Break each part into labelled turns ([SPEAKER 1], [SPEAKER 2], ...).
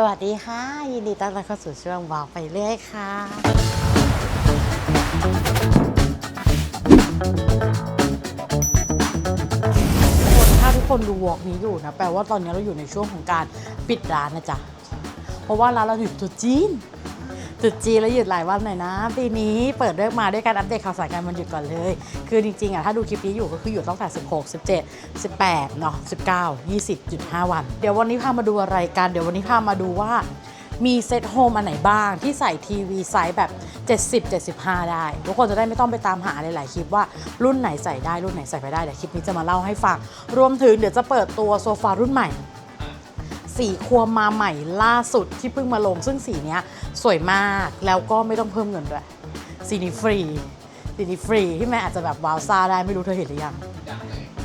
[SPEAKER 1] สวัสดีค่ะ ยินดีต้อนรับเข้าสู่ช่วงบอกไปเรื่อยค่ะ ถ้าทุกคนดูวอล์กนี้อยู่นะ แปลว่าตอนนี้เราอยู่ในช่วงของการปิดร้านนะจ๊ะ เพราะว่าร้านเราอยู่ตัวจีน ตรุษจีแล้วหยุดหลายวันหน่อยนะ ปีนี้เปิดเรื่องมาด้วยการอัปเดตข่าวสารการวันหยุดก่อนเลย คือจริงๆอะถ้าดูคลิปนี้อยู่ก็คืออยู่ตั้งแต่ 16 17 18เนาะ19 20จุด5วัน เดี๋ยววันนี้พามาดูอะไรกัน เดี๋ยววันนี้พามาดูว่ามีเซตโฮมอันไหนบ้างที่ใส่ทีวีไซส์แบบ 70 75 ได้ ทุกคนจะได้ไม่ต้องไปตามหาหลายๆคลิปว่ารุ่นไหนใส่ได้รุ่นไหนใส่ไม่ได้เดี๋ยวคลิปนี้จะมาเล่าให้ฟัง รวมถึงเดี๋ยวจะเปิดตัวโซฟารุ่นใหม่สีครัวมาใหม่ล่าสุดที่เพิ่งมาลงซึ่งสีเนี้ย สวยมากแล้วก็ไม่ต้องเพิ่มเงินด้วยสีนี้ฟรีสีนี้ฟรีที่แม่อาจจะแบบว้าวซ่าได้ไม่รู้เธอเห็นหรือยัง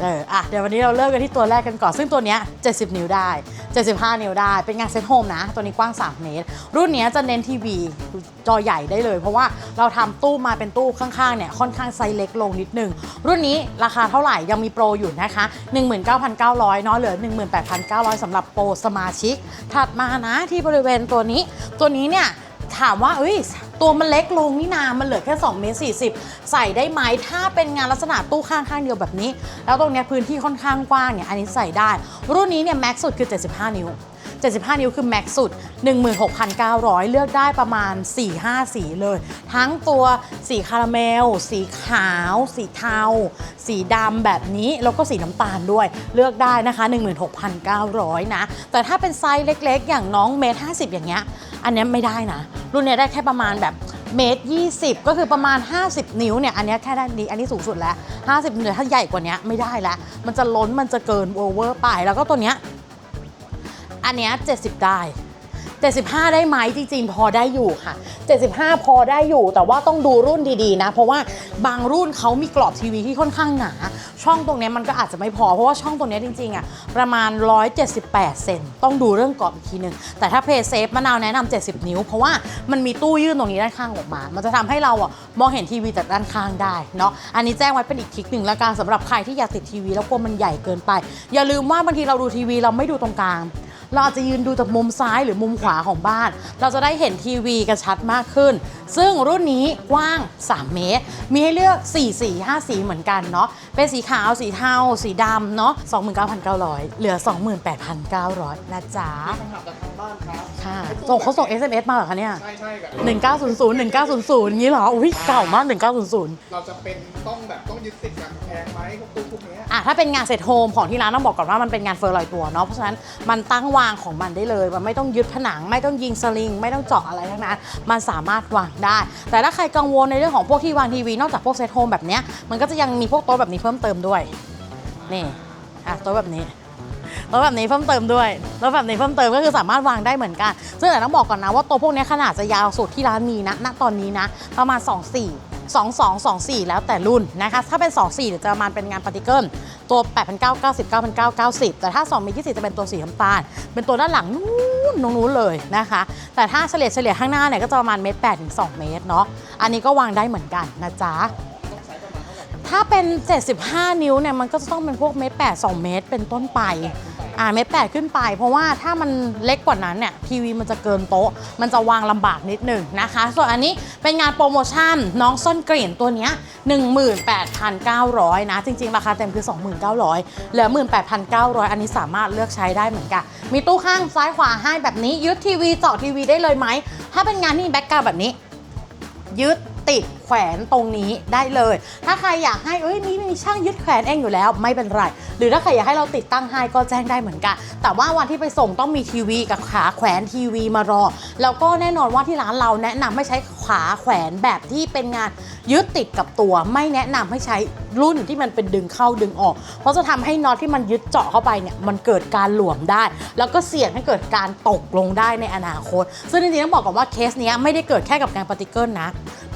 [SPEAKER 1] เอออะเดี๋ยววันนี้เราเริ่มกันที่ตัวแรกกันก่อน ซึ่งตัวเนี้ย70 นิ้วได้ 75 นิ้วได้ เป็นงานเซ็ตโฮมนะ ตัวนี้กว้าง 3 เมตร รุ่นนี้จะเน้นทีวีจอใหญ่ได้เลย เพราะว่าเราทำตู้มาเป็นตู้ข้างๆ เนี่ย ค่อนข้างไซส์เล็กลงนิดนึง รุ่นนี้ราคาเท่าไหร่ ยังมีโปรอยู่นะคะ 19,900 เนาะ เหลือ 18,900สำหรับโปรสมาชิก ถัดมานะที่บริเวณตัวนี้ ตัวนี้เนี่ยถามว่าเอ้ย ตัวมันเล็กลงนี่นามันเหลือแค่2เมตร40 ใส่ได้ไหมถ้าเป็นงานลักษณะตู้ข้างข้างเดียวแบบนี้ แล้วตรงเนี้ยพื้นที่ค่อนข้างกว้างเนี่ยอันนี้ใส่ได้ รุ่นนี้เนี่ยแม็กซ์สุดคือ 75 นิ้ว 75 นิ้วคือแม็กสุด 16,900 เลือกได้ประมาณ 4-5 สีเลย ทั้งตัวสีคาราเมล สีขาว สีเทา สีดำแบบนี้แล้วก็สีน้ำตาลด้วย เลือกได้นะคะ 16,900 นะ แต่ถ้าเป็นไซส์เล็กๆ อย่างน้องเมตร50 อย่างเงี้ย อันเนี้ยไม่ได้นะ รุ่นเนี้ยได้แค่ประมาณแบบเมตร20 ก็คือประมาณ 50 นิ้วเนี่ย อันเนี้ยแค่ด้านนี้ อันนี้สูงสุดแล้ว 50นิ้วถ้าใหญ่กว่านี้ไม่ได้แล้ว มันจะล้น มันจะเกินโอเวอร์ไป แล้วก็ตัวเนี้ย อันเนี้ย70 ได้ 75 ได้ไหมจริงๆ พอได้อยู่ค่ะ 75 พอได้อยู่ แต่ว่าต้องดูรุ่นดีๆนะ เพราะว่าบางรุ่นเขามีกรอบทีวีที่ค่อนข้างหนา ช่องตรงเนี้ยมันก็อาจจะไม่พอ เพราะว่าช่องตรงเนี้ยจริงๆอะประมาณ 178 เซนต้องดูเรื่องกรอบอีกทีนึง แต่ถ้าเพย์เซฟมะนาวแนะนำ70 นิ้ว เพราะว่ามันมีตู้ยื่นตรงนี้ด้านข้างออกมา มันจะทำให้เราอะมองเห็นทีวีจากด้านข้างได้เนาะ อันนี้แจ้งไว้เป็นอีกทริคหนึ่งล้วกันสำหรับใครที่อยากติดทีวีแล้วกลัวมันใหญ่เกินไป อย่าลืมว่าบางทีเราดูทีวีเราไม่ดูตรงกลาง เราอาจจะยืนดูจากมุมซ้ายหรือมุมขวาของบ้าน เราจะได้เห็นทีวีกันชัดมากขึ้น ซึ่งรุ่นนี้กว้าง 3 เมตร มีให้เลือก 4 สี 5 สีเหมือนกันเนาะ เป็นสีขาว สีเทา สีดำเนาะ 29,900 เหลือ 28,900 นะจ๊ะ
[SPEAKER 2] คำถามจากทางบ้านครับ
[SPEAKER 1] ค่ะ ส่งเขาส่ง SMS มาเหรอคะเนี่ย
[SPEAKER 2] ใช่ใช่กับ
[SPEAKER 1] 1900 1900อย่างนี้เหรอ อุ้ยเก่ามาก 1900
[SPEAKER 2] เราจะเป็นต้องแบบต้องยึดติดกับกำแพงไหมพวกตู้พวกเนี้ย
[SPEAKER 1] อะถ้าเป็นงานเสร็จโฮมของที่ร้านต้องบอกก่อนว่ามันเป็นงานเฟอร์ลอยตัวเนาะ เพราะฉะนั้นมันตั้งวางของมันได้เลย มันไม่ต้องยึดผนัง ไม่ต้องยิงสลิง ไม่ต้องเจาะอะไรทั้งนั้น มันสามารถวางได้ แต่ถ้าใครกังวลในเรื่องของพวกที่วางทีวี นอกจากพวกเซตโฮมแบบนี้ มันก็จะยังมีพวกโต๊ะแบบนี้เพิ่มเติมด้วย นี่ อะโต๊ะแบบนี้โต๊ะแบบนี้เพิ่มเติมด้วยโต๊ะแบบนี้เพิ่มเติมก็คือสามารถวางได้เหมือนกัน ซึ่งแต่ต้องบอกก่อนนะว่าโต๊ะพวกนี้ขนาดจะยาวสุดที่ร้านมีนะ ณ ตอนนี้นะ ประมาณ 2 2 2 2 4 แล้วแต่รุ่นนะคะ ถ้าเป็น 2 4เดี๋ยวจะประมาณเป็นงานปาร์ติเกิลตัว 8,990 9,990 แต่ถ้า 2 มี20จะเป็นตัวสีน้ำตาล เป็นตัวด้านหลังนู้นตรงนู้นเลยนะคะ แต่ถ้าเฉลี่ยเฉลี่ยข้างหน้าเนี่ยก็จะประมาณเมตร8ถึง2เมตรเนาะ อันนี้ก็วางได้เหมือนกันนะจ๊ะถ้าเป็น 75 นิ้วเนี่ยมันก็จะต้องเป็นพวกเมตร8 2 เมตร เป็นต้นไป อ่าเมตร8ขึ้นไป เพราะว่าถ้ามันเล็กกว่านั้นเนี่ยทีวีมันจะเกินโต๊ะ มันจะวางลำบากนิดหนึ่งนะคะ ส่วนอันนี้เป็นงานโปรโมชั่นน้องส้นกลิ่นตัวเนี้ย18,900 นะ จริง ๆ ราคาเต็มคือ 29,000เหลือ 18,900 อันนี้สามารถเลือกใช้ได้เหมือนกัน มีตู้ข้างซ้ายขวาให้แบบนี้ยึดทีวีเจาะทีวีได้เลยไหม ถ้าเป็นงานที่มีแบ็กกราวด์แบบนี้ ยึดติด ขวนตรงนี้ได้เลย ถ้าใครอยากให้เอ้ยนี่มีช่างยึดแขวนเองอยู่แล้วไม่เป็นไร หรือถ้าใครอยากให้เราติดตั้งให้ก็แจ้งได้เหมือนกัน แต่ว่าวันที่ไปส่งต้องมีทีวีกับขาแขวนทีวีมารอ แล้วก็แน่นอนว่าที่ร้านเราแนะนำให้ใช้ขาแขวนแบบที่เป็นงานยึดติดกับตัว ไม่แนะนำให้ใช้รุ่นที่มันเป็นดึงเข้าดึงออก เพราะจะทำให้น็อตที่มันยึดเจาะเข้าไปเนี่ยมันเกิดการหลวมได้ แล้วก็เสี่ยงให้เกิดการตกลงได้ในอนาคต ซึ่งจริงๆต้องบอกก่อนว่าเคสนี้ไม่ได้เกิดแค่กับงานปาร์ติเกิลนะ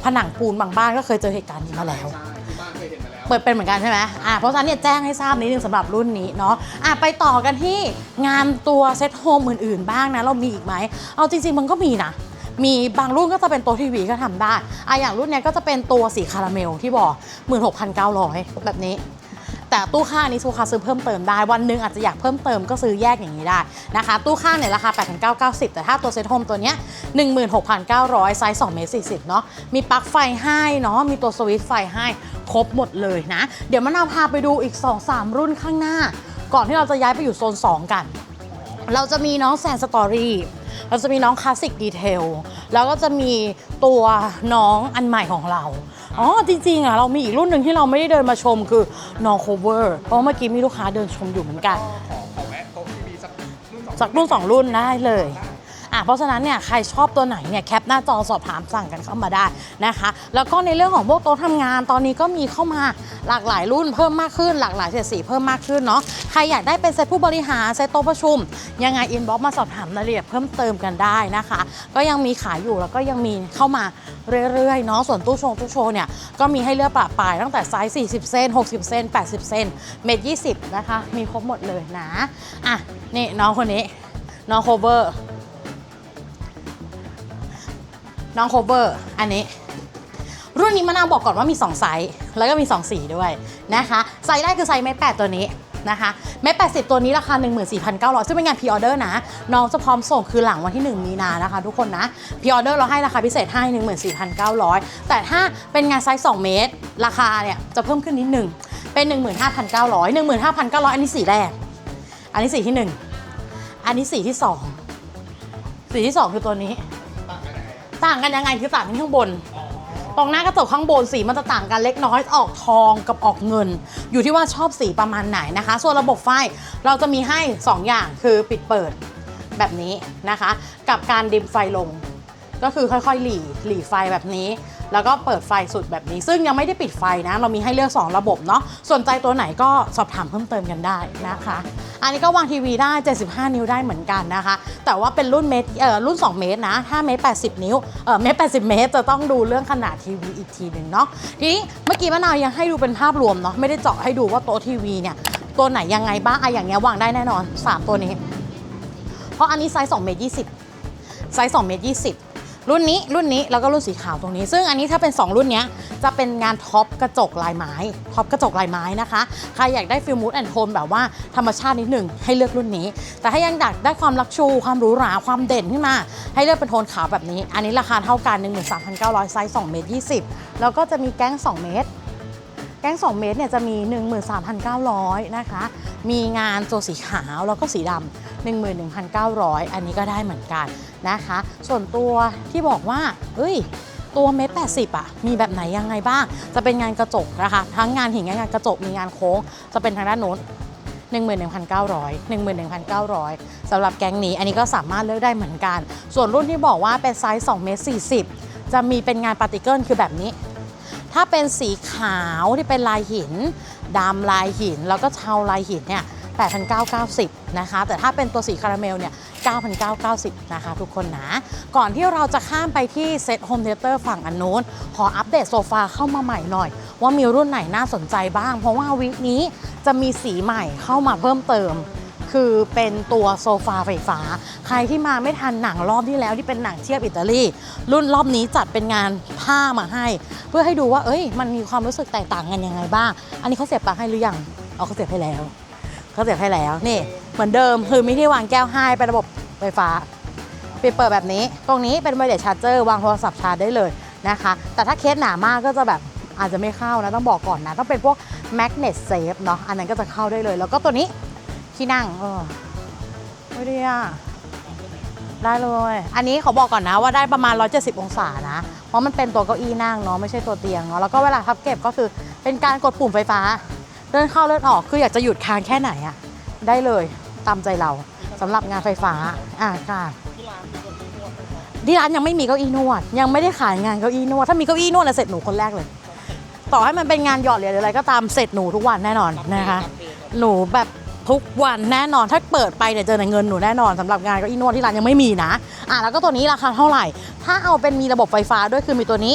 [SPEAKER 1] ผนังปูนบางบ้านก็เคยเจอเหตุการณ์นี้มาแล้ว
[SPEAKER 2] ใช่ที่บ้านเคยเห็นมาแล้ว
[SPEAKER 1] เปิดเป็นเหมือนกันใช่ไหมอ่าเพราะฉะนั้นเนี่ยแจ้งให้ทราบนิดนึงสำหรับรุ่นนี้เนาะอะไปต่อกันที่งานตัวเซ็ตโฮมอื่นๆ บ้างนะ เรามีอีกไหม เอาจริงๆมันก็มีนะ มีบางรุ่นก็จะเป็นตัวทีวีก็ทำได้อะอย่างรุ่นเนี้ยก็จะเป็นตัวสีคาราเมลที่บอก 16,900 แบบนี้ แต่ตู้ข้างนี้ลูกค้าซื้อเพิ่มเติมได้ วันหนึงอาจจะอยากเพิ่มเติมก็ซื้อแยกอย่างนี้ได้นะคะ ตู้ข้างเนี่ยราคา 8,990 แต่ถ้าตัวเซ็ตโฮมตัวเนี้ย16,900 ไซส์2เมตร40 เนาะมีปลั๊กไฟให้เนาะมีตัวสวิตช์ไฟให้ครบหมดเลยนะ เดี๋ยวมะนาวพาไปดูอีก 2-3 รุ่นข้างหน้า ก่อนที่เราจะย้ายไปอยู่โซน 2 กัน เราจะมีน้องแซนสตอรี่เราจะมีน้องคลาสสิกดีเทลแล้วก็จะมีตัวน้องอันใหม่ของเรา อ๋อจริงๆอะเรามีอีกรุ่นหนึ่งที่เราไม่ได้เดินมาชมคือน้องโคเวอร์เพราะเมื่อกี้มีลูกค้าเดินชมอยู่เหมือนกัน
[SPEAKER 2] ขอขอแวะโต๊ะทีวีสักรุ่นสอง
[SPEAKER 1] สักรุ่นสองรุ่นได้เลย อะเพราะฉะนั้นเนี่ยใครชอบตัวไหนเนี่ยแคปหน้าจอสอบถามสั่งกันเข้ามาได้นะคะ แล้วก็ในเรื่องของพวกโต๊ะทำงานตอนนี้ก็มีเข้ามาหลากหลายรุ่นเพิ่มมากขึ้น หลากหลายเฉดสีเพิ่มมากขึ้นเนาะใครอยากได้เป็นเซตผู้บริหารเซตโต๊ะประชุม ยังไงอินบ็อกมาสอบถามรายละเอียดเพิ่มเติมกันได้นะคะ ก็ยังมีขายอยู่แล้วก็ยังมีเข้ามาเรื่อยๆเนาะส่วนตู้โชว์ตู้โชว์เนี่ยก็มีให้เลือกปะปลายตั้งแต่ไซส์40 เซน60 เซน80 เซนเมตร20นะคะมีครบหมดเลยนะอะนี่น้องคนนี้น้องโคเวอร์ น้องโคเวอร์ อันนี้ รุ่นนี้มะนาวบอกก่อนว่ามี 2 ไซส์ แล้วก็มี 2 สีด้วยนะคะ ไซส์แรกคือไซส์เมตรแตัวนี้นะคะเมตรแปตัวนี้ราคา 14,900 ซึ่งเป็นงานพ r ออเดอร์นะ น้องจะพร้อมส่งคือหลังวันที่ 1 มีนานะคะ ทุกคนนะพ r ออเดอร์เราให้ราคาพิเศษให้ 14,900 แต่ถ้าเป็นงานไซส์ 2 เมตร ราคาเนี่ยจะเพิ่มขึ้นนิดหนึ่งเป็น 15,900 15,900 อันนี้สีแรก อันนี้สีที่ 1 อันนี้สีที่ 2 สีที่ 2 คือตัวนี้
[SPEAKER 2] ต่างกันยังไงอะ
[SPEAKER 1] ต่างกันยังไงคือต่างที่ข้างบน ตรงหน้ากระจกข้างบนสีมันจะต่างกันเล็กน้อยออกทองกับออกเงิน อยู่ที่ว่าชอบสีประมาณไหนนะคะ ส่วนระบบไฟเราจะมีให้ 2 อย่างคือปิดเปิดแบบนี้นะคะ กับการดิมไฟลง ก็คือค่อยๆ หลีหลีไฟแบบนี้ แล้วก็เปิดไฟสุดแบบนี้ ซึ่งยังไม่ได้ปิดไฟนะ เรามีให้เลือก 2 ระบบเนาะสนใจตัวไหนก็สอบถามเพิ่มเติมกันได้นะคะ อันนี้ก็วางทีวีได้ 75 นิ้วได้เหมือนกันนะคะ แต่ว่าเป็นรุ่นเมตรเอ่อรุ่น 2 เมตรนะถ้าเมตร 80 นิ้วเออเมตร 80 เมตร จะต้องดูเรื่องขนาดทีวีอีกทีหนึ่งเนาะทีนี้เมื่อกี้มะนาวยังให้ดูเป็นภาพรวมเนาะไม่ได้เจาะให้ดูว่าโต๊ะทีวีเนี่ยตัวไหนยังไงบ้างอะอย่างเงี้ยวางได้แน่นอนสามตัวนี้ เพราะอันนี้ไซส์2เมตร20ไซส์2เมตร20 รุ่นนี้รุ่นนี้แล้วก็รุ่นสีขาวตรงนี้ ซึ่งอันนี้ถ้าเป็น 2 รุ่นนี้จะเป็นงานท็อปกระจกลายไม้ท็อปกระจกลายไม้นะคะใครอยากได้ฟิลมูดแอนโทนแบบว่าธรรมชาตินิดหนึ่งให้เลือกรุ่นนี้ แต่ถ้ายังอยากได้ความลักชู ความหรูหราความเด่นขึ้นมา ให้เลือกเป็นโทนขาวแบบนี้ อันนี้ราคาเท่ากัน 13,900ไซส์2เมตร20 แล้วก็จะมีแก๊ง2 เมตรแก๊ง2 เมตรเนี่ยจะมี 13,900 นะคะ มีงานตัวสีขาวแล้วก็สีดำ11,900 อันนี้ก็ได้เหมือนกัน นะคะ ส่วนตัวที่บอกว่าเอ้ยตัวเมตร80อะ มีแบบไหนยังไงบ้าง จะเป็นงานกระจกนะคะ ทั้งงานหินงานกระจก มีงานโค้ง จะเป็นทางด้านโน้น11,900 11,900สำหรับแก๊งนี้ อันนี้ก็สามารถเลือกได้เหมือนกัน ส่วนรุ่นที่บอกว่าเป็นไซส์2เมตร40 จะมีเป็นงานปาร์ติเกิลคือแบบนี้ ถ้าเป็นสีขาวที่เป็นลายหินดำลายหิน แล้วก็เทาลายหินเนี่ย 8,990นะคะแต่ถ้าเป็นตัวสีคาราเมลเนี่ย9,990นะคะทุกคนนะ ก่อนที่เราจะข้ามไปที่เซตโฮมเทเตอร์ฝั่งอันนู้นขออัปเดตโซฟาเข้ามาใหม่หน่อย ว่ามีรุ่นไหนน่าสนใจบ้าง เพราะว่าวีคนี้จะมีสีใหม่เข้ามาเพิ่มเติมคือเป็นตัวโซฟาไฟฟ้า ใครที่มาไม่ทันหนังรอบที่แล้วที่เป็นหนังเทียบอิตาลีรุ่นรอบนี้จัดเป็นงานผ้ามาให้ เพื่อให้ดูว่าเอ้ย มันมีความรู้สึกแตกต่างกันยังไงบ้าง อันนี้เขาเสียบปลั๊กให้หรือยังเอาเขาเสียบให้แล้ว เขาเสียบให้แล้วนี่ เหมือนเดิมคือมีที่วางแก้วให้เป็นระบบไฟฟ้าปิดเปิดแบบนี้ ตรงนี้เป็นไวเลสชาร์จเจอร์วางโทรศัพท์ชาร์จได้เลยนะคะ แต่ถ้าเคสหนามากก็จะแบบอาจจะไม่เข้านะ ต้องบอกก่อนนะ ต้องเป็นพวกแมกเนตเซฟเนาะอันนั้นก็จะเข้าได้เลย แล้วก็ตัวนี้ที่นั่งเออไม่ได้อะได้เลย อันนี้ขาบอกก่อนนะว่าได้ประมาณ 170 องศานะ เพราะมันเป็นตัวเก้าอี้นั่งเนาะไม่ใช่ตัวเตียงเนาะแล้วก็เวลาพับเก็บก็คือเป็นการกดปุ่มไฟฟ้า เลื่อนเข้าเลื่อนออกคืออยากจะหยุดค้างแค่ไหนอะได้เลยตามใจเราสำหรับงานไฟฟ้าอ่าค่ะที่ร้านยังไม่มีเก้าอี้นวด ยังไม่ได้ขายงานเก้าอี้นวด ถ้ามีเก้าอี้นวดนะเสร็จหนูคนแรกเลย ต่อให้มันเป็นงานหยอดเหรียญหรืออะไรก็ตามเสร็จหนูทุกวันแน่นอนนะคะ หนูแบบทุกวันแน่นอนถ้าเปิดไปเนี่ยเจอแต่เงินหนูแน่นอนสำหรับงานเก้าอี้นวดที่ร้านยังไม่มีนะอะแล้วก็ตัวนี้ราคาเท่าไหร่ ถ้าเอาเป็นมีระบบไฟฟ้าด้วยคือมีตัวนี้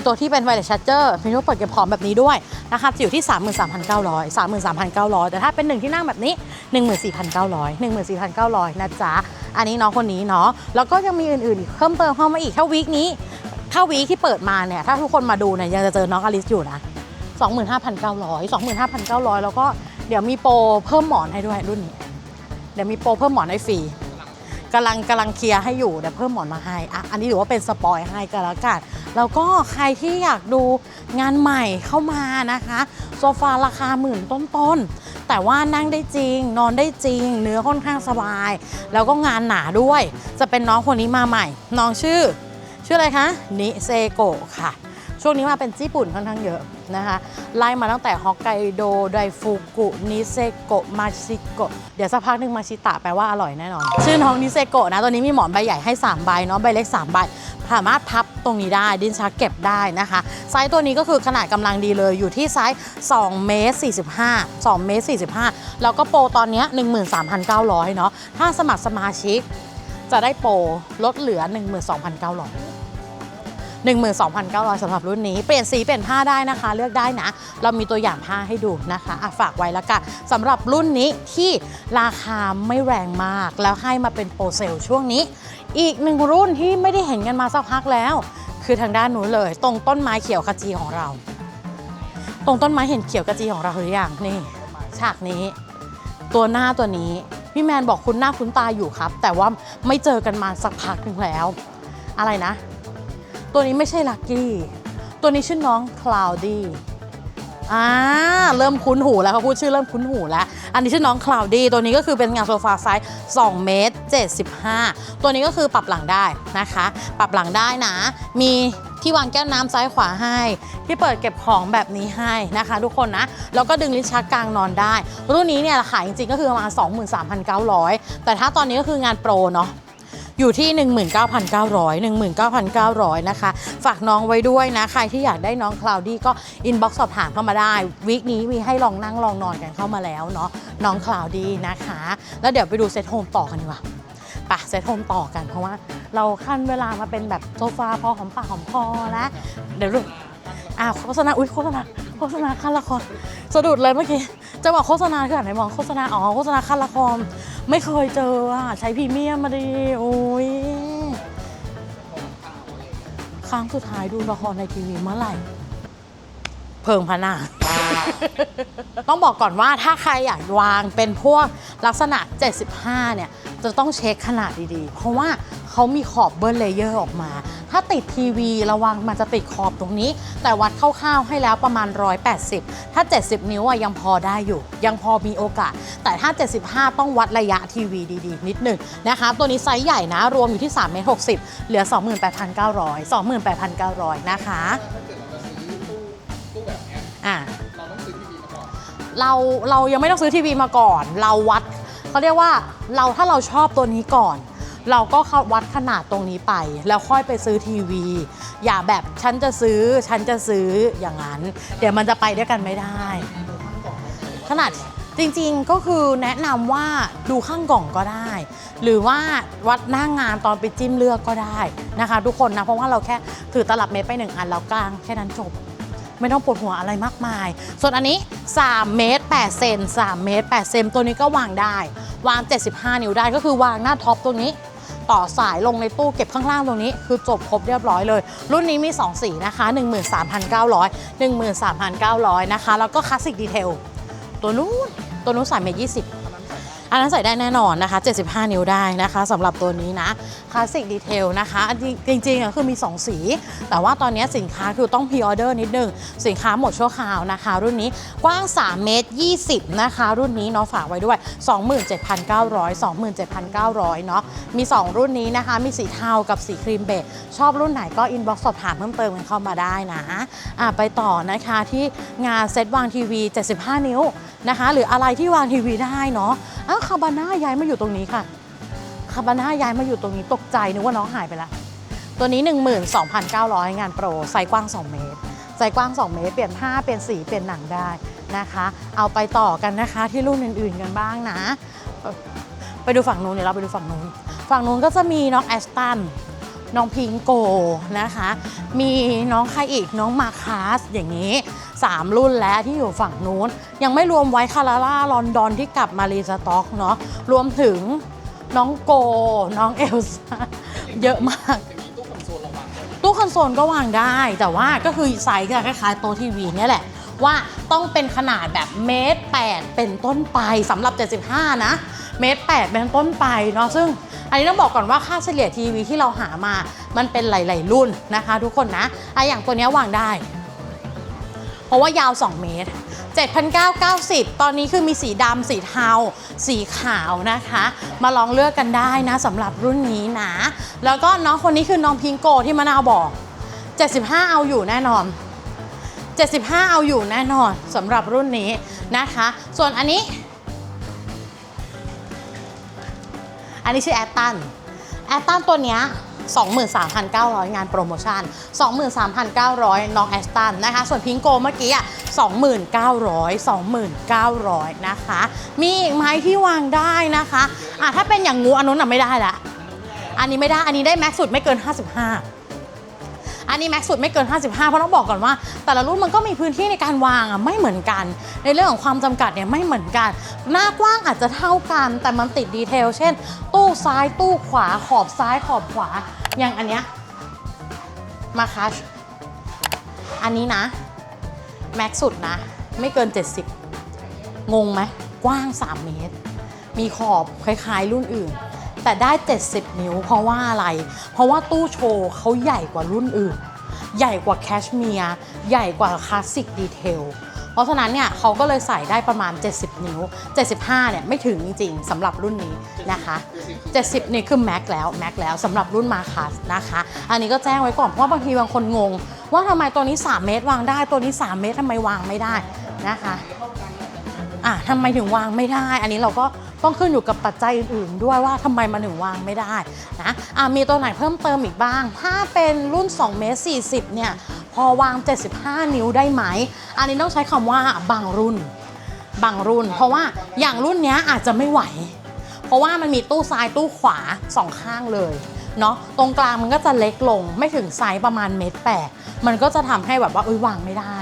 [SPEAKER 1] มีตัวที่เป็นไวเลสชาร์เจอร์มีตัวเปิดเก็บของแบบนี้ด้วยนะคะจะอยู่ที่ 33,900 33,900 แต่ถ้าเป็นหนึ่งที่นั่งแบบนี้ 14,900 14,900 นะจ๊ะ อันนี้น้องคนนี้เนาะแล้วก็ยังมีอื่นๆ เพิ่มเติมเข้ามาอีกถ้าวีคนี้ ถ้าวีคที่เปิดมาเนี่ยถ้าทุกคนมาดูเนี่ยยังจะเจอน้องอลิสอยู่นะ25,900 25,900 แล้วก็เดี๋ยวมีโปรเพิ่มหมอนให้ด้วยรุ่นนี้ เดี๋ยวมีโปรเพิ่มหมอนให้ฟรี กำลังกำลังเคลียร์ให้อยู่เดี๋ยวเพิ่มหมอนมาให้อะอันนี้ถือว่าเป็นสปอยให้กันแล้วกันแล้วก็ใครที่อยากดูงานใหม่เข้ามานะคะโซฟาราคาหมื่นต้นๆแต่ว่านั่งได้จริง นอนได้จริง เนื้อค่อนข้างสบาย แล้วก็งานหนาด้วย จะเป็นน้องคนนี้มาใหม่ น้องชื่อ ชื่ออะไรคะนิเซโกะค่ะ ช่วงนี้มาเป็นญี่ปุ่นค่อนข้างเยอะนะคะไล่มาตั้งแต่ฮอกไกโดไดฟูกุนิเซโกะมาชิโกะเดี๋ยวสักพักหนึ่งมาชิตะแปลว่าอร่อยแน่นอน ชื่อน้องนิเซโกะนะตัวนี้มีหมอนใบใหญ่ให้ 3 ใบเนาะใบเล็ก 3 ใบ สามารถพับตรงนี้ได้ดินชักเก็บได้นะคะไซส์ตัวนี้ก็คือขนาดกำลังดีเลยอยู่ที่ไซส์2เมตร45 2เมตร45 แล้วก็โปรตอนนี้ 13,900เนาะถ้าสมัครสมาชิกจะได้โปรลดเหลือ 12,900 12,900สำหรับรุ่นนี้ เปลี่ยนสีเปลี่ยนผ้าได้นะคะ เลือกได้นะ เรามีตัวอย่างผ้าให้ดูนะคะะฝากไว้แล้วกันสำหรับรุ่นนี้ที่ราคาไม่แรงมาก แล้วให้มาเป็นโปรเซลช่วงนี้ อีกหนึ่งรุ่นที่ไม่ได้เห็นกันมาสักพักแล้ว คือทางด้านนู้นเลย ตรงต้นไม้เขียวขจีของเรา ตรงต้นไม้เห็นเขียวกระจีของเราหรือยังนี่ ฉากนี้ ตัวหน้าตัวนี้พี่แมนบอกคุณหน้าคุณตาอยู่ครับ แต่ว่าไม่เจอกันมาสักพักหนึ่งแล้ว อะไรนะ ตัวนี้ไม่ใช่ลักกี้ตัวนี้ชื่อน้องคลาวดี้อ่าเริ่มคุ้นหูแล้วเขาพูดชื่อเริ่มคุ้นหูแล้ว อันนี้ชื่อน้องคลาวดี้ตัวนี้ก็คือเป็นงานโซฟาไซส์2เมตร75 ตัวนี้ก็คือปรับหลังได้นะคะ ปรับหลังได้นะ มีที่วางแก้วน้ำซ้ายขวาให้ ที่เปิดเก็บของแบบนี้ให้นะคะ ทุกคนนะ แล้วก็ดึงลิ้นชักกลางนอนได้ รุ่นนี้เนี่ยราคาจริงๆก็คือประมาณ23,900 แต่ถ้าตอนนี้ก็คืองานโปรเนาะ อยู่ที่ 19,900 19,900 นะคะ ฝากน้องไว้ด้วยนะ ใครที่อยากได้น้องคลาวดี้ก็อินบ็อกซ์สอบถามเข้ามาได้ วีคนี้มีให้ลองนั่งลองนอนกันเข้ามาแล้วเนาะน้องคลาวดี้นะคะ แล้วเดี๋ยวไปดูเซตโฮมต่อกันดีกว่าไปเซตโฮมต่อกันเพราะว่าเราขั้นเวลามาเป็นแบบโซฟาพอหอมปากหอมคอแล้วเดี๋ยวดูอ่าโฆษณาอุ๊ยโฆษณาโฆษณาขั้นละครสะดุดเลยเมื่อกี้จะบอกโฆษณาคืออ่านไหนมองโฆษณาอ๋อโฆษณาขั้นละคร ไม่เคยเจออะ ใช้พรีเมียมมาดิโอ้ยครั้งสุดท้ายดูละครในทีวีเมื่อไหร่ เพิงพระนาง ต้องบอกก่อนว่าถ้าใครอยากวางเป็นพวกลักษณะ 75 เนี่ย จะต้องเช็คขนาดดีๆ เพราะว่าเขามีขอบเบิร์เลเยอร์ออกมา ถ้าติดทีวีระวังมันจะติดขอบตรงนี้ แต่วัดคร่าวๆให้แล้วประมาณ 180 ถ้า 70 นิ้วอะยังพอได้อยู่ ยังพอมีโอกาส แต่ถ้า 75 ต้องวัดระยะทีวีดีๆ นิดหนึ่งนะคะ ตัวนี้ไซส์ใหญ่นะ รวมอยู่ที่3เมตร60 เหลือ 28,900 28,900 นะคะ
[SPEAKER 2] ตู้แบบเนี้ย
[SPEAKER 1] อ่า
[SPEAKER 2] เราต้องซื้อทีวีมาก่อน
[SPEAKER 1] เราเรายังไม่ต้องซื้อทีวีมาก่อน เราวัดเขาเรียกว่าเราถ้าเราชอบตัวนี้ก่อน เราก็เข้าวัดขนาดตรงนี้ไป แล้วค่อยไปซื้อทีวี อย่าแบบฉันจะซื้อฉันจะซื้ออย่างนั้น เดี๋ยวมันจะไปด้วยกันไม่ได้ขนาดจริงๆก็คือแนะนำว่าดูข้างกล่องก็ได้ หรือว่าวัดหน้างงานตอนไปจิ้มเลือกก็ได้นะคะ ทุกคนนะเพราะว่าเราแค่ถือตลับเมตรไปหนึ่งอันแล้วกลางแค่นั้นจบ ไม่ต้องปวดหัวอะไรมากมาย ส่วนอันนี้3เมตร8เซน3เมตร8เซนตัวนี้ก็วางได้ วาง 75 นิ้วได้ก็คือวางหน้าท็อปตรงนี้ต่อสายลงในตู้เก็บข้างล่างตรงนี้ คือจบครบเรียบร้อยเลย รุ่นนี้มี 2 สีนะคะ 13,900 13,900 นะคะ แล้วก็คลาสสิกดีเทลตัวนู้นตัวนู้น3เมตร20 อันนั้นใส่ได้แน่นอนนะคะ 75 นิ้วได้นะคะสำหรับตัวนี้นะคลาสสิกดีเทลนะคะจริงๆอะคือมี 2 สี แต่ว่าตอนนี้สินค้าคือต้องพ r ออเดอร์นิดนึง สินค้าหมดชั่วคราวนะคะ รุ่นนี้กว้าง 3 เมตร 20 นะคะ รุ่นนี้เนาะฝากไว้ด้วย 27,900 27,900 เนาะมี 2 รุ่นนี้นะคะ มีสีเทากับสีครีมเบจชอบรุ่นไหนก็อินบ็อกซ์สอบถามเพิ่มเติมกันเข้ามาได้นะอะไปต่อนะคะที่งานเซตวางทีวี 75 นิ้ว นะคะ หรืออะไรที่วางทีวีได้เนาะอ้าวคาบาน่าย้ายมาอยู่ตรงนี้ค่ะคาบาน่าย้ายมาอยู่ตรงนี้ตกใจนึกว่าน้องหายไปละตัวนี้ 12,900 งานโปรไซส์กว้าง 2 เมตรไซส์กว้าง 2 เมตร เปลี่ยนผ้าเปลี่ยนสีเปลี่ยนหนังได้นะคะ เอาไปต่อกันนะคะที่รุ่นอื่นๆกันบ้างนะ ไปดูฝั่งนู้นเดี๋ยวเราไปดูฝั่งนู้น ฝั่งนู้นก็จะมีน้องแอสตัน น้องพิงโกนะคะ มีน้องใครอีกน้องมาคาสอย่างนี้ 3 รุ่นแล้วที่อยู่ฝั่งนู้น ยังไม่รวมไว้คาราล่าลอนดอนที่กลับมารีสต็อกเนาะรวมถึงน้องโก น้องเอลซ่าเยอะมาก
[SPEAKER 2] ตู้คอนโซลระวัง
[SPEAKER 1] ตู้คอนโซลก็วางได้ แต่ว่าก็คือไซส์ก็คล้ายๆโต๊ะทีวีเนี่ยแหละว่าต้องเป็นขนาดแบบเมตรแปดเป็นต้นไปสำหรับ 75 นะ เมตรแปดเป็นต้นไปเนาะซึ่งอันนี้ต้องบอกก่อนว่าค่าเฉลี่ยทีวีที่เราหามา มันเป็นหลาย ๆ รุ่นนะคะ ทุกคนนะไออย่างตัวนี้วางได้ เพราะว่ายาว 2 เมตร 7,990 ตอนนี้คือมีสีดำสีเทา สีขาวนะคะ มาลองเลือกกันได้นะสำหรับรุ่นนี้นะ แล้วก็น้องคนนี้คือน้องพิงโกที่มะนาวบอก 75 เอาอยู่แน่นอน 75 เอาอยู่แน่นอนสำหรับรุ่นนี้นะคะ ส่วนอันนี้ อันนี้ชื่อแอตตันแอตตันตัวเนี้ย23,900 งานโปรโมชั่น 23,900 น้องแอสตันนะคะ ส่วนพิงโกเมื่อกี้อะ29,000 29,000 นะคะ มีอีกไหมที่วางได้นะคะอะถ้าเป็นอย่างงูอันนู้นอะไม่ได้ละ อันนี้ไม่ได้ อันนี้ได้แม็กซ์สุดไม่เกิน 55 อันนี้แม็กซ์สุดไม่เกิน 55 เพราะต้องบอกก่อนว่า แต่ละรุ่นมันก็มีพื้นที่ในการวางอะไม่เหมือนกัน ในเรื่องของความจำกัดเนี่ยไม่เหมือนกัน หน้ากว้างอาจจะเท่ากัน แต่มันติดดีเทล เช่น ตู้ซ้ายตู้ขวาขอบซ้ายขอบขวา อย่างอันเนี้ยมาคัชอันนี้นะแม็กซ์สุดนะ ไม่เกิน 70 งงไหมกว้าง 3 เมตร มีขอบคล้ายๆรุ่นอื่น แต่ได้ 70 นิ้ว เพราะว่าอะไร เพราะว่าตู้โชว์เขาใหญ่กว่ารุ่นอื่น ใหญ่กว่าแคชเมียร์ใหญ่กว่าคลาสสิกดีเทลเพราะฉะนั้นเนี่ยเขาก็เลยใส่ได้ประมาณ 70 นิ้ว 75 เนี่ยไม่ถึงจริงๆสำหรับรุ่นนี้นะคะ 70 นี่คือแม็กแล้วแม็กแล้วสำหรับรุ่นมาคัสนะคะ อันนี้ก็แจ้งไว้ก่อนเพราะว่าบางทีบางคนงง ว่าทำไมตัวนี้ 3 เมตรวางได้ตัวนี้ 3 เมตรทำไมวางไม่ได้นะคะอะทำไมถึงวางไม่ได้ อันนี้เราก็ ต้องขึ้นอยู่กับปัจจัยอื่นๆ ด้วยว่าทำไมมันถึงวางไม่ได้นะะมีตัวไหนเพิ่มเติมอีกบ้าง ถ้าเป็นรุ่น2เมตร40เนี่ยพอวาง 75 นิ้วได้ไหม อันนี้ต้องใช้คำว่าบางรุ่น บางรุ่น เพราะว่าอย่างรุ่นนี้อาจจะไม่ไหว เพราะว่ามันมีตู้ซ้ายตู้ขวาสองข้างเลยเนาะตรงกลางมันก็จะเล็กลงไม่ถึงไซส์ประมาณเมตรแปดมันก็จะทำให้แบบว่าเอ้ยวางไม่ได้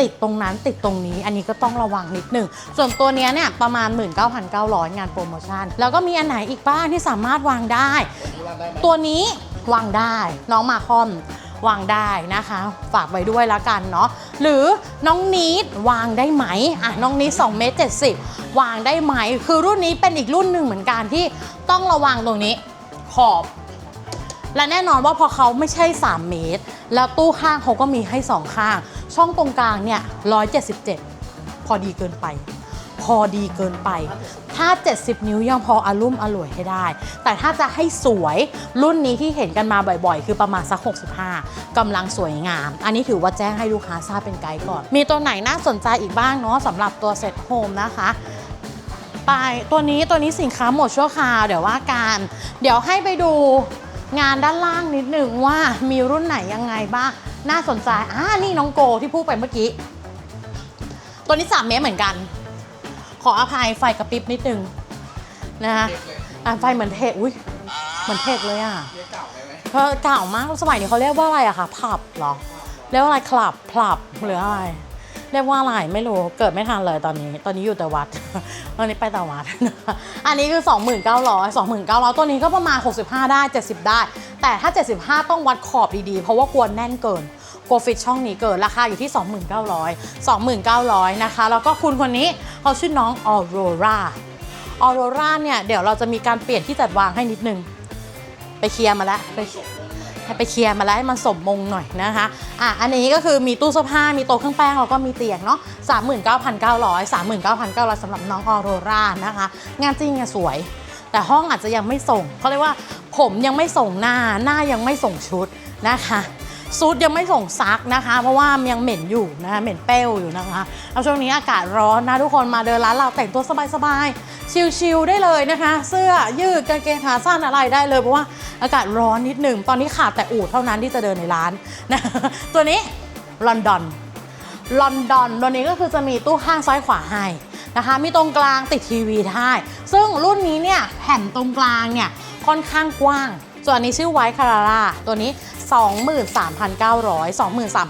[SPEAKER 1] ติดตรงนั้นติดตรงนี้ อันนี้ก็ต้องระวังนิดหนึ่ง ส่วนตัวเนี้ยเนี่ยประมาณ 19,900 งานโปรโมชั่น แล้วก็มีอันไหนอีกบ้างที่สามารถวางได้ ตัวนี้วางได้น้องมาคอมวางได้นะคะ ฝากไว้ด้วยละกันเนาะหรือน้องนีดวางได้ไหมอะน้องนีด2เมตร70 วางได้ไหม คือรุ่นนี้เป็นอีกรุ่นหนึ่งเหมือนกันที่ต้องระวังตรงนี้ขอบ และแน่นอนว่าพอเขาไม่ใช่ 3 เมตร แล้วตู้ข้างเขาก็มีให้ 2 ข้าง ช่องตรงกลางเนี่ย177 พอดีเกินไป พอดีเกินไป ถ้า 70 นิ้วยังพออารุ่มอร่วยให้ได้ แต่ถ้าจะให้สวยรุ่นนี้ที่เห็นกันมาบ่อยๆ คือประมาณสัก 65กำลังสวยงาม อันนี้ถือว่าแจ้งให้ลูกค้าทราบเป็นไกด์ก่อน มีตัวไหนน่าสนใจอีกบ้างเนาะสำหรับตัวเซ็ตโฮมนะคะไปตัวนี้ตัวนี้สินค้าหมดชั่วคราวเดี๋ยวว่ากันเดี๋ยวให้ไปดูงานด้านล่างนิดหนึ่งว่ามีรุ่นไหนยังไงบ้าง น่าสนใจอ่านี่น้องโกที่พูดไปเมื่อกี้ ตัวนี้ 3 เมตรเหมือนกัน ขออภัยไฟกระพริบนิดนึงนะคะอะไฟเหมือนเทกอุ้ยเหมือนเทกเลยอะ
[SPEAKER 2] เก่าไหม
[SPEAKER 1] เพราะเก่ามากสมัยนี้เขาเรียกว่าอะไรอะคะผับเหรอเรียกว่าอะไรคลับผับหรืออะไร เรียกว่าอะไรไม่รู้เกิดไม่ทันเลยตอนนี้ ตอนนี้อยู่แต่วัด ตอนนี้ไปแต่วัดอันนี้คือ 2,900 2,900 ตัวนี้ก็ประมาณ 65 ได้ 70 ได้ แต่ถ้า 75 ต้องวัดขอบดีๆ เพราะว่ากลัวแน่นเกินกฟิตช่องนี้เกินราคาอยู่ที่ 2,900 2,900 นะคะ แล้วก็คุณคนนี้เขาชื่อน้องออโรราออโรราเนี่ย เดี๋ยวเราจะมีการเปลี่ยนที่จัดวางให้นิดนึง ไปเคลียร์มาแล้วไป ไปเคลียร์มาแล้วให้มันสมมงหน่อยนะคะอะอันนี้ก็คือมีตู้เสื้อผ้ามีโต๊ะเครื่องแป้งแล้วก็มีเตียงเนาะ39,900 39,900สำหรับน้องออโรรานะคะ งานจริงอะสวย แต่ห้องอาจจะยังไม่ส่งเขาเรียกว่าผมยังไม่ส่งหน้าหน้ายังไม่ส่งชุดนะคะซูดยังไม่ส่งซักนะคะ เพราะว่ามันยังเหม็นอยู่นะคะเหม็นเป้วอยู่นะคะแล้วช่วงนี้อากาศร้อนนะทุกคนมาเดินร้านเราแต่งตัวสบายๆชิลๆได้เลยนะคะ เสื้อยืดกางเกงขาสั้นอะไรได้เลยเพราะว่า อากาศร้อนนิดหนึ่ง ตอนนี้ขาดแต่อูดเท่านั้นที่จะเดินในร้านนะตัวนี้ลอนดอนลอนดอนตัวนี้ก็คือจะมีตู้ข้างซ้ายขวาให้นะคะ มีตรงกลางติดทีวีได้ ซึ่งรุ่นนี้เนี่ยแผ่นตรงกลางเนี่ยค่อนข้างกว้าง ส่วนอันนี้ชื่อไวท์คาราร่าตัวนี้ 23,900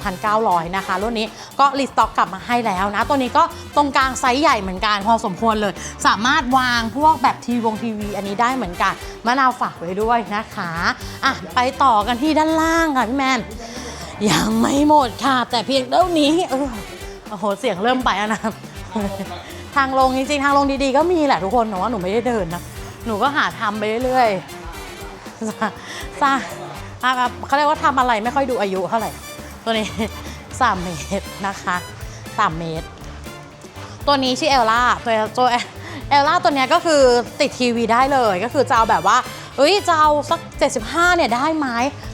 [SPEAKER 1] 23,900 นะคะ รุ่นนี้ก็รีสต็อกกลับมาให้แล้วนะ ตัวนี้ก็ตรงกลางไซส์ใหญ่เหมือนกันพอสมควรเลย สามารถวางพวกแบบทีวงทีวี อันนี้ได้เหมือนกันมะนาวฝากไว้ด้วยนะคะอะไปต่อกันที่ด้านล่างค่ะพี่แมนยังไม่หมดค่ะ แต่เพียงเท่านี้เออโอ้โหเสียงเริ่มไปแล้วนะทางลงจริงๆ ทางลงดีๆ ก็มีแหละทุกคนแต่ว่าหนูไม่ได้เดินนะ หนูก็หาทำไปเรื่อยๆ สางสร้าเขาเรียกว่าทำอะไรไม่ค่อยดูอายุเท่าไหร่ ตัวนี้ 3 เมตรนะคะ 3 เมตร ตัวนี้ชื่อเอลล่าตัวตัวเอลล่าตัวนี้ก็คือติดทีวีได้เลยก็คือจะเอาแบบว่าเอ้ยจะเอาสัก 75 เนี่ยได้ไหม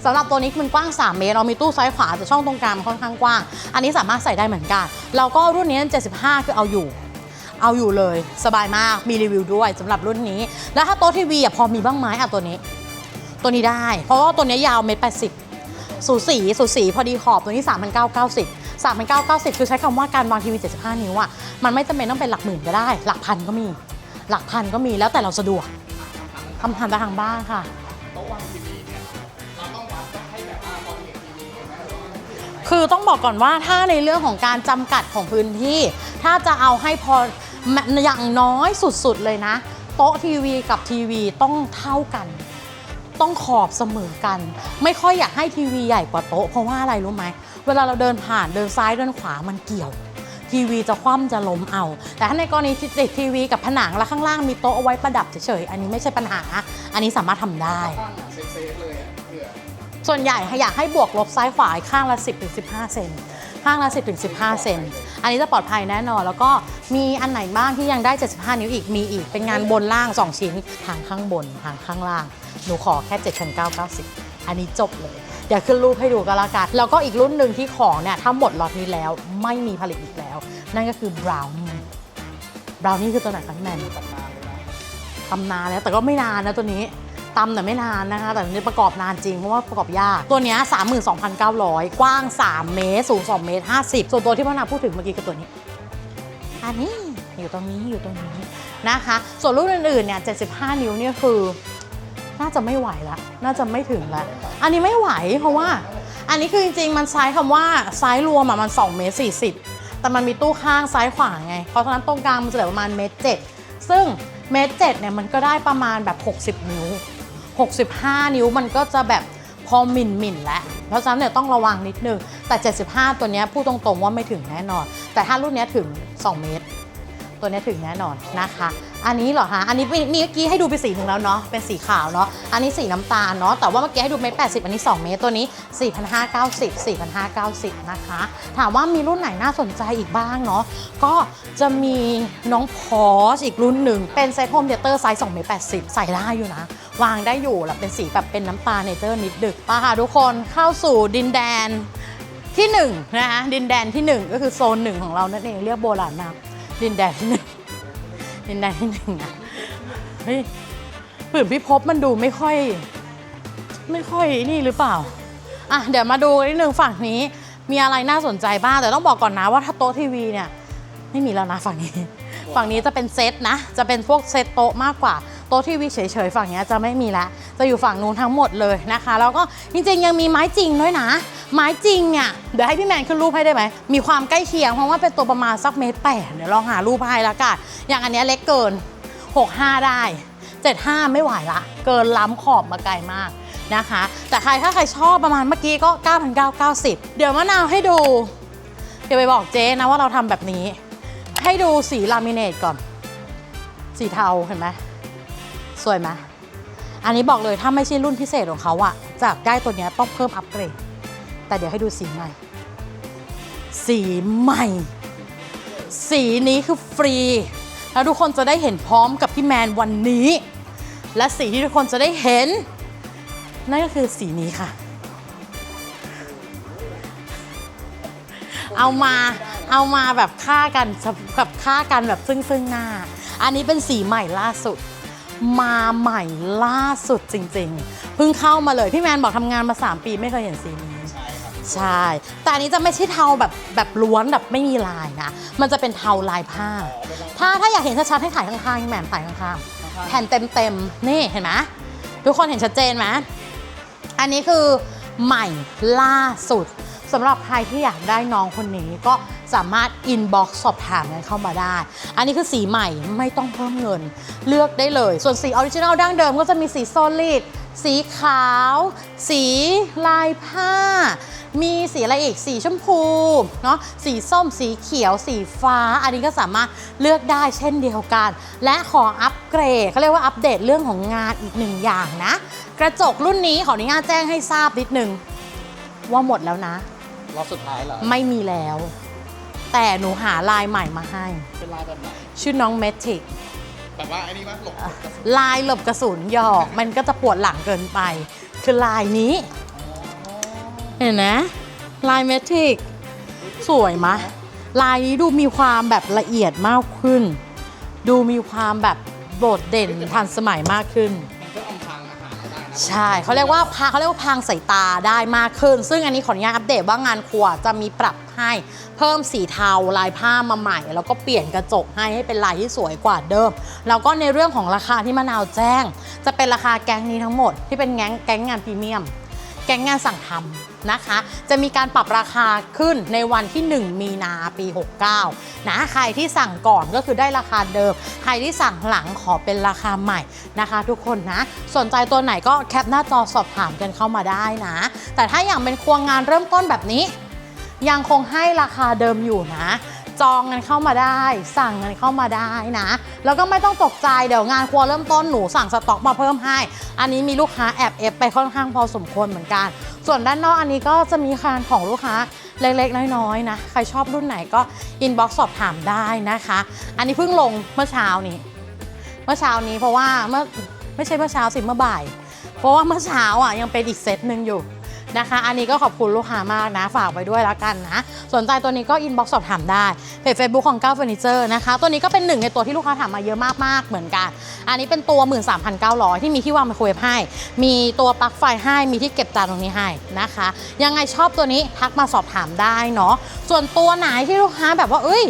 [SPEAKER 1] สำหรับตัวนี้มันกว้าง 3 เมตร เรามีตู้ซ้ายขวาแต่ช่องตรงกลางมันค่อนข้างกว้าง อันนี้สามารถใส่ได้เหมือนกันแล้วก็รุ่นนี้ 75 คือเอาอยู่ เอาอยู่เลย สบายมากมีรีวิวด้วยสำหรับรุ่นนี้ แล้วถ้าโต๊ะทีวีอะพอมีบ้างไหมอะตัวนี้ ตัวนี้ได้ เพราะว่าตัวนี้ยาวเมตรแปดสิบสูสีสูสีพอดีขอบตัวนี้ 3 9 9 0 3 9 9 0 คือใช้คำว่าการวางทีวี 75 นิ้วอะมันไม่จำเป็นต้องเป็นหลักหมื่นก็ได้ หลักพันก็มี หลักพันก็มีแล้วแต่เราสะดวกทำทานทางบ้านค่ะ
[SPEAKER 2] โต๊ะวางทีวีเนี่ยเราต้องวัดให้แบบว่าพอเห็นทีวีเห็นไหมหรือว่ามันเห็นไหม
[SPEAKER 1] คือต้องบอกก่อนว่าถ้าในเรื่องของการจำกัดของพื้นที่ ถ้าจะเอาให้พออย่างน้อยสุดๆเลยนะ โต๊ะทีวีกับทีวีต้องเท่ากัน ต้องขอบเสมอกัน ไม่ค่อยอยากให้ทีวีใหญ่กว่าโต๊ะเพราะว่าอะไรรู้ไหมเวลาเราเดินผ่านเดินซ้ายเดินขวามันเกี่ยว ทีวีจะคว่ำจะล้มเอา แต่ถ้าในกรณีที่ติดทีวีกับผนังแล้วข้างล่างมีโต๊ะเอาไว้ประดับเฉยๆอันนี้ไม่ใช่ปัญหา อันนี้สามารถทำได้
[SPEAKER 2] ตั้งอะเซฟๆเลยอะเผื่อ
[SPEAKER 1] ส่วนใหญ่อยากให้บวกลบซ้ายขวาข้างละ 10ถึง15 เซนข้างละ 10ถึง15 เซนอันนี้จะปลอดภัยแน่นอน แล้วก็มีอันไหนบ้างที่ยังได้ 75 นิ้วอีกมีอีก เป็นงานบนล่าง 2 ชิ้นทางข้างบนทางข้างล่าง หนูขอแค่7,990 อันนี้จบเลยเดี๋ยวขึ้นรูปให้ดูกันละกัน แล้วก็อีกรุ่นหนึ่งที่ของเนี่ยถ้าหมดล็อตนี้แล้วไม่มีผลิตอีกแล้ว นั่นก็คือ brown brown นี่คือตัวไหนคะแมน
[SPEAKER 2] ตำนานเลยนะ
[SPEAKER 1] ตำนานแล้วแต่ก็ไม่นานนะตัวนี้ตำแต่ไม่นานนะคะ แต่นี้ประกอบนานจริง เพราะว่าประกอบยาก ตัวนี้ 32,900 กว้าง 3 เมตร สูง 2 เมตร 50 ส่วนตัวที่พ่อนาพูดถึงเมื่อกี้คือตัวนี้ อันนี้อยู่ตรงนี้อยู่ตรงนี้นะคะ ส่วนรุ่นอื่นๆเนี่ย 75 นิ้วเนี่ยคือ น่าจะไม่ไหวละน่าจะไม่ถึงละอันนี้ไม่ไหวเพราะว่า อันนี้คือจริงๆ มันไซส์คำว่าไซส์รวมอะมัน2เมตร40แต่มันมีตู้ข้างซ้ายขวาไง เพราะฉะนั้นตรงกลางมันจะเหลือประมาณเมตรเจ็ดซึ่งเมตรเจ็ดเนี่ยมันก็ได้ประมาณแบบ 60 นิ้ว 65 นิ้วมันก็จะแบบพอหมิ่นหมิ่นๆแล้ว เพราะฉะนั้นเนี่ยต้องระวังนิดนึง แต่ 75 ตัวนี้พูดตรงๆว่าไม่ถึงแน่นอน แต่ถ้ารุ่นนี้ถึง 2 เมตร ตัวนี้ถึงแน่นอนนะคะ อันนี้เหรอฮะ อันนี้มีเมื่อกี้ให้ดูไปสีหนึ่งแล้วเนาะ เป็นสีขาวเนาะ อันนี้สีน้ำตาลเนาะ แต่ว่าเมื่อกี้ให้ดูเมตรแปอันนี้ 2 เมตร ตัวนี้ 4,590 4,590 นะคะ ถามว่ามีรุ่นไหนน่าสนใจอีกบ้างเนาะ ก็จะมีน้องพออีกรุ่นหนึ่ง เป็นไซส์โฮมเดเตอร์ไซส์2เมตร80 ใส่ได้อยู่นะ วางได้อยู่แล้เป็นสีแบบเป็นน้ำตาลเนเจอร์นิดดึกป่ะค่ะทุกคน เข้าสู่ดินแดนที่1นะคะ ดินแดนที่ 1 ก็คือโซน1ของเรานั่นเอง เรียกโบราณนะดินแดนที่ห1 เป็นได้นหนึ่งอะเฮ้ยผืนพิภพมันดูไม่ค่อย ไม่ค่อยนี่หรือเปล่า อะเดี๋ยวมาดูนิดนึงฝั่งนี้ มีอะไรน่าสนใจบ้าง แต่ต้องบอกก่อนนะว่าถ้าโต๊ะทีวีเนี่ย ไม่มีแล้วนะฝั่งนี้ ฝั่งนี้จะเป็นเซตนะ จะเป็นพวกเซตโต๊ะมากกว่า ต๊ะทีวีเฉยๆ ฝั่งนี้จะไม่มีละจะอยู่ฝั่งนู้นทั้งหมดเลยนะคะ แล้วก็จริงๆยังมีไม้จริงด้วยนะ ไม้จริงเนี่ยเดี๋ยวให้พี่แมนขึ้นรูปให้ได้ไหม มีความใกล้เคียงเพราะว่าเป็นตัวประมาณสักเมตรแปดเดี๋ยวลองหารูปให้ละกันอย่างอันนี้เล็กเกิน 65 ได้ 75 ไม่ไหวละ เกินล้ำขอบมาไกลมากนะคะ แต่ใครถ้าใครชอบประมาณเมื่อกี้ก็ 9,990 เดี๋ยวมะนาวให้ดูเดี๋ยวไปบอกเจ๊นะว่าเราทำแบบนี้ ให้ดูสีลามิเนตก่อน สีเทาเห็นไหม สวยไหมอันนี้บอกเลยถ้าไม่ใช่รุ่นพิเศษของเขาอะจากได้ตัวนี้ต้องเพิ่มอัปเกรด แต่เดี๋ยวให้ดูสีใหม่ สีใหม่ สีนี้คือฟรี แล้วทุกคนจะได้เห็นพร้อมกับพี่แมนวันนี้ และสีที่ทุกคนจะได้เห็น นั่นก็คือสีนี้ค่ะ เอามาเอามาแบบฆ่ากันแบบฆ่ากันแบบซึ่งซึ่งหน้า อันนี้เป็นสีใหม่ล่าสุด มาใหม่ล่าสุดจริงๆ เพิ่งเข้ามาเลย พี่แมนบอกทำงานมา 3 ปีไม่เคยเห็นสีนี้
[SPEAKER 2] ใช่ครับ
[SPEAKER 1] ใช่ แต่อันนี้จะไม่ใช่เทาแบบแบบล้วนแบบไม่มีลายนะ มันจะเป็นเทาลายผ้า ถ้าถ้าอยากเห็นชัดๆให้ถ่ายข้างๆพี่แหม่มถ่ายข้างๆ แผ่นเต็มๆ นี่เห็นไหมทุกคนเห็นชัดเจนไหมอันนี้คือใหม่ล่าสุด สำหรับใครที่อยากได้น้องคนนี้ก็สามารถอินบ็อกซ์สอบถามกันเข้ามาได้ อันนี้คือสีใหม่ไม่ต้องเพิ่มเงิน เลือกได้เลย ส่วนสีออริจินัลดั้งเดิมก็จะมีสีโซลิดสีขาว สีลายผ้า มีสีอะไรอีก สีชมพู เนาะ สีส้ม สีเขียว สีฟ้า อันนี้ก็สามารถเลือกได้เช่นเดียวกัน และขออัปเกรดเขาเรียกว่าอัปเดตเรื่องของงานอีกหนึ่งอย่างนะ กระจกรุ่นนี้ขออนุญาตแจ้งให้ทราบนิดนึงว่าหมดแล้วนะ
[SPEAKER 2] รอบสุดท้ายเหรอ
[SPEAKER 1] ไม่มีแล้ว แต่หนูหาลายใหม่มาให้
[SPEAKER 2] เป็นลายแบบไหน
[SPEAKER 1] ชื่อน้องเมทิก
[SPEAKER 2] แบบว่าไอ้นี่ว่าหลบกระสุน
[SPEAKER 1] ลายหลบกระสุนหยอกมันก็จะปวดหลังเกินไป คือลายนี้ เห็นนะลายเมทิกสวยมะ ลายนี้ดูมีความแบบละเอียดมากขึ้น ดูมีความแบบโดดเด่นทันสมัยมากขึ้น ใช่เขาเรียกว่าพาเขาเรียกว่าพางสายตาได้มากขึ้น ซึ่งอันนี้ขออนุญาตอัปเดตว่างานครัวจะมีปรับให้เพิ่มสีเทาลายผ้ามาใหม่ แล้วก็เปลี่ยนกระจกให้ให้เป็นลายที่สวยกว่าเดิม แล้วก็ในเรื่องของราคาที่มะนาวแจ้ง จะเป็นราคาแก๊งนี้ทั้งหมดที่เป็นแก๊งแก๊งงานพรีเมียม แก๊งงานสั่งทำนะคะ จะมีการปรับราคาขึ้นในวันที่ 1 มีนาปี 69 นะ ใครที่สั่งก่อนก็คือได้ราคาเดิม ใครที่สั่งหลังขอเป็นราคาใหม่นะคะ ทุกคนนะ สนใจตัวไหนก็แคปหน้าจอสอบถามกันเข้ามาได้นะ แต่ถ้าอย่างเป็นครัวงานเริ่มต้นแบบนี้ ยังคงให้ราคาเดิมอยู่นะ จองกันเข้ามาได้ สั่งกันเข้ามาได้นะ แล้วก็ไม่ต้องตกใจเดี๋ยวงานครัวเริ่มต้นหนูสั่งสต็อกมาเพิ่มให้ อันนี้มีลูกค้าแอบเอฟไปค่อนข้างพอสมควรเหมือนกัน ส่วนด้านนอกอันนี้ก็จะมีคานของลูกค้าเล็กๆ น้อยๆนะ ใครชอบรุ่นไหนก็อินบ็อกซ์สอบถามได้นะคะ อันนี้เพิ่งลงเมื่อเช้านี้ เมื่อเช้านี้เพราะว่าเมื่อไม่ใช่เมื่อเช้าสิเมื่อบ่าย เพราะว่าเมื่อเช้าอะยังเป็นอีกเซตหนึ่งอยู่ นะคะ อันนี้ก็ขอบคุณลูกค้ามากนะ ฝากไว้ด้วยและกันนะ สนใจตัวนี้ก็อินบ็อกซ์สอบถามได้เพจ Facebook ของก้าวเฟอร์นิเจอร์นะคะ ตัวนี้ก็เป็นหนึ่งในตัวที่ลูกค้าถามมาเยอะมากๆเหมือนกัน อันนี้เป็นตัว 13,900 ที่มีที่วางไมโครเวฟให้ มีตัวปลั๊กไฟให้มีที่เก็บจานตรงนี้ให้นะคะ ยังไงชอบตัวนี้ทักมาสอบถามได้เนาะส่วนตัวไหนที่ลูกค้าแบบว่าเอ้ย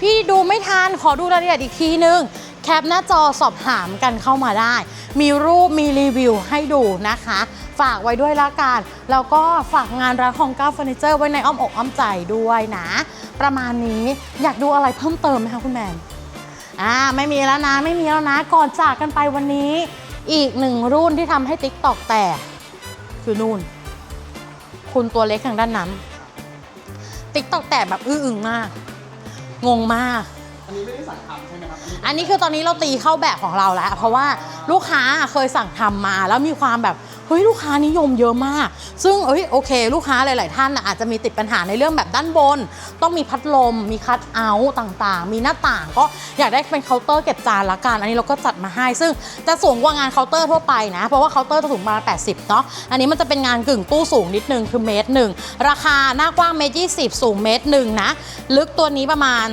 [SPEAKER 1] พี่ดูไม่ทันขอดูรายละเอียดอีกทีนึง แคปหน้าจอสอบถามกันเข้ามาได้ มีรูปมีรีวิวให้ดูนะคะ ฝากไว้ด้วยละกัน แล้วก็ฝากงานร้านของก้าวเฟอร์นิเจอร์ไว้ในอ้อมอกอ้อมใจด้วยนะ ประมาณนี้อยากดูอะไรเพิ่มเติมไหมคะคุณแมนอ่าไม่มีแล้วนะไม่มีแล้วนะก่อนจากกันไปวันนี้ อีกหนึ่งรุ่นที่ทำให้ t ิ k t o k แตกคือนู่น คุณตัวเล็กทางด้านนั้น t ิ k t o k แตกแบบอื้ออึงมาก งงมาก
[SPEAKER 2] อันนี้ไม่ได้สั่งทำ
[SPEAKER 1] อันนี้คือตอนนี้เราตีเข้าแบบของเราแล้ว เพราะว่าลูกค้าเคยสั่งทำมา แล้วมีความแบบเฮ้ยลูกค้านิยมเยอะมาก ซึ่งเอ้ยโอเค ลูกค้าหลาย ๆ ท่านอาจจะมีติดปัญหาในเรื่องแบบด้านบน ต้องมีพัดลม มีคัทเอาท์ต่าง ๆ มีหน้าต่าง ก็อยากได้เป็นเคาน์เตอร์เก็บจานละกัน อันนี้เราก็จัดมาให้ ซึ่งจะสูงกว่างานเคาน์เตอร์ทั่วไปนะ เพราะว่าเคาน์เตอร์จะสูงประมา 80 เนาะ อันนี้มันจะเป็นงานกึ่งตู้สูงนิดนึงคือเมตรหนึ่งราคาหน้ากว้างเมตรยี่สิบสูงเมตรหนึ่งนะ ลึกตัวนี้ประมาณ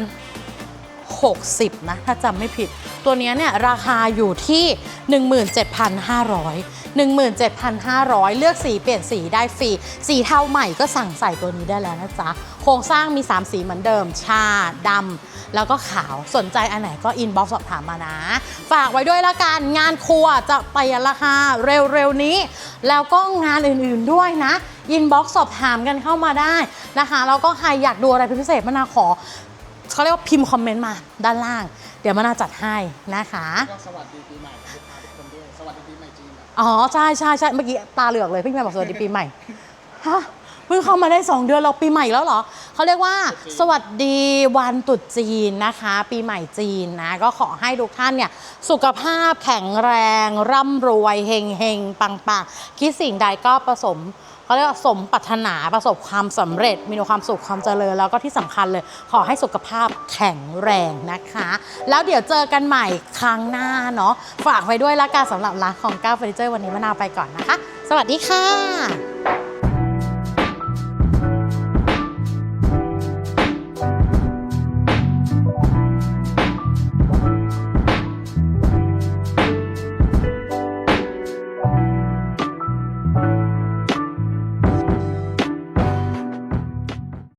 [SPEAKER 1] 60 นะ ถ้าจำไม่ผิด ตัวนี้เนี่ยราคาอยู่ที่ 17,500 17,500 เลือกสีเปลี่ยนสีได้ฟรี สีเทาใหม่ก็สั่งใส่ตัวนี้ได้แล้วนะจ๊ะ โครงสร้างมี 3 สีเหมือนเดิม ชาดำแล้วก็ขาว สนใจอันไหนก็อินบ็อกซ์สอบถามมานะ ฝากไว้ด้วยละกัน งานครัวจะไปราคาเร็วๆนี้ แล้วก็งานอื่นๆด้วยนะอินบ็อกซ์สอบถามกันเข้ามาได้นะคะ แล้วก็ใครอยากดูอะไรเป็นพิเศษมะนาขอ เขาเรียกว่าพิมพ์คอมเมนต์มาด้านล่าง เดี๋ยวมานาจัดให้นะคะ
[SPEAKER 2] ก็สวัสดีปีใหม่ลูกค้าทุกคนด้วยสวัสดีปีใหม่จีนอะ
[SPEAKER 1] อ๋อใช่ใช่ใช่เมื่อกี้ตาเหลือกเลยพี่แม่บอกสวัสดีปีใหม่ฮะเพิ่งเข้ามาได้ 2 เดือนเราปีใหม่แล้วเหรอเขาเรียกว่า สวัสดีวันตรุษจีนนะคะ ปีใหม่จีนนะก็ขอให้ทุกท่านเนี่ยสุขภาพแข็งแรง ร่ำรวยเฮงเฮงปังปังคิดสิ่งใดก็ประสม เขาเรียกว่าสมปรารถนาประสบความสำเร็จ มีความสุขความเจริญแล้วก็ที่สำคัญเลย ขอให้สุขภาพแข็งแรงนะคะ แล้วเดี๋ยวเจอกันใหม่ครั้งหน้าเนาะฝากไว้ด้วยละกันสำหรับร้านของก้าวเฟอร์นิเจอร์วันนี้มะนาวไปก่อนนะคะ สวัสดีค่ะ